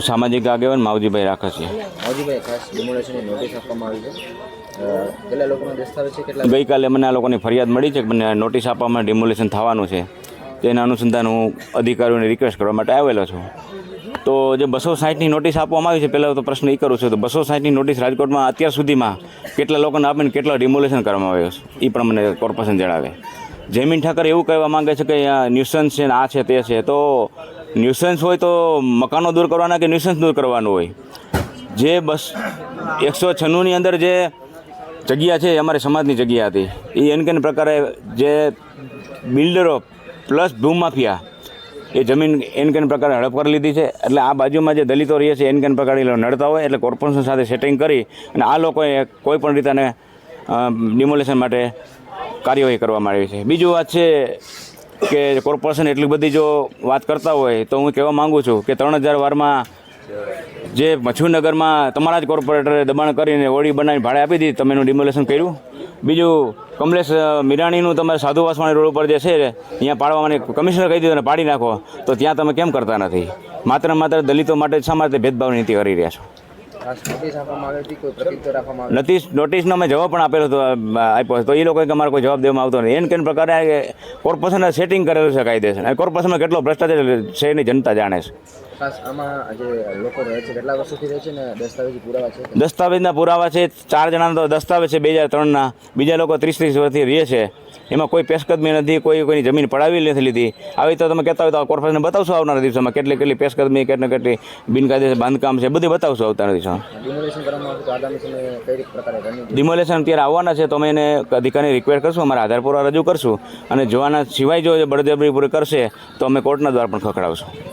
હું સામાજિક આગેવાન માવજીભાઈ રાખે છે. માવજીભાઈ ખાસ ડિમોલેશનની નોટિસ આપવામાં આવી છે. કેટલા લોકોનો દસ્તાવેજ છે કેટલા ગઈકાલે મને આ લોકોની ફરિયાદ મળી છે કે મને નોટિસ આપવામાં ડિમોલેશન થવાનું છે. તેના અનુસંધાન હું અધિકારીઓને રિક્વેસ્ટ કરવા માટે આવેલો છું. તો જે બસો સાઠની નોટિસ આપવામાં આવી છે પહેલાં તો પ્રશ્ન એ કરું છું તો બસો સાઠની નોટિસ રાજકોટમાં અત્યાર સુધીમાં કેટલા લોકોને આપીને કેટલા ડિમોલેશન કરવામાં આવ્યો છે? એ પણ મને કોર્પોરેશન જણાવે. જયમીન ઠાકર એવું કહેવા માંગે છે કે ન્યુસન્સ છે આ છે તે છે. તો ન્યુસન્સ હોય તો મકાનો દૂર કરવાના કે ન્યુસન્સ દૂર કરવાનું હોય? જે બસ એકસો છન્નુંની અંદર જે જગ્યા છે એ અમારી સમાજની જગ્યા હતી. એ એન કેન પ્રકારે જે બિલ્ડરો પ્લસ ભૂમાફિયા એ જમીન એન કેન પ્રકારે હડપ કરી લીધી છે. એટલે આ બાજુમાં જે દલિતો રહે છે એન કેન પ્રકારે નડતા હોય એટલે કોર્પોરેશન સાથે સેટિંગ કરી અને આ લોકોએ કોઈ પણ રીતે ડિમોલેશન માટે કાર્યવાહી કરવામાં આવી છે. બીજું વાત છે કે કોર્પોરેશન એટલી બધી જો વાત કરતા હોય તો હું કહેવા માગું છું કે ત્રણ હજાર વારમાં જે મચ્છુનગરમાં તમારા જ કોર્પોરેટરે દબાણ કરીને ઓળી બનાવીને ભાડે આપી દીધી, તમે એનું ડિમોલેશન કર્યું. બીજું કમલેશ મિરાણીનું તમારે સાધુ વાસવાણી રોડ ઉપર જે છે અહીંયા પાડવાની કમિશનર કહી દીધું અને પાડી નાખો. તો ત્યાં તમે કેમ કરતા નથી? માત્ર માત્ર દલિતો માટે શા માટે ભેદભાવ નીતિ કરી રહ્યા છો? નોટિસ નોટિસનો મેં જવાબ પણ આપેલો હતો આપ્યો હતો. તો એ લોકોએ કે અમારે કોઈ જવાબ દેવામાં આવતો નથી. એન કેન પ્રકારે કોર્પોરેશનને સેટિંગ કરેલું છે કાયદેસર. કોર્પોરેશનમાં કેટલો ભ્રષ્ટાચાર છે એની જનતા જાણે છે. ખાસ આમાં જે લોકો રહે છે કેટલા વર્ષોથી રહે છે ને દસ્તાવેજી પુરાવા છે? દસ્તાવેજના પુરાવા છે ચાર જણાના તો દસ્તાવેજ છે બે હજાર ત્રણના. બીજા લોકો ત્રીસ ત્રીસ વર્ષથી રહે છે. એમાં કોઈ પેશકદમી નથી કોઈ કોઈની જમીન પડાવી નથી લીધી. આવી તો તમે કહેતા હોય તો કોર્પોરેશનને બતાવશો આવનારા દિવસોમાં કેટલી કેટલી પેશકદમી કેટલી કેટલી બિનકાયદેસર બાંધકામ છે બધી બતાવશો આવતા દિવસોમાં. ડિમોલેશન અત્યારે આવવાના છે તો અમે એને અધિકારીને રિક્વેસ્ટ કરશું અમારા આધાર પુરાવા રજૂ કરશું. અને જોવાના સિવાય જો બળજબરી પૂરી કરશે તો અમે કોર્ટના દ્વારા પણ ખખડાવશું.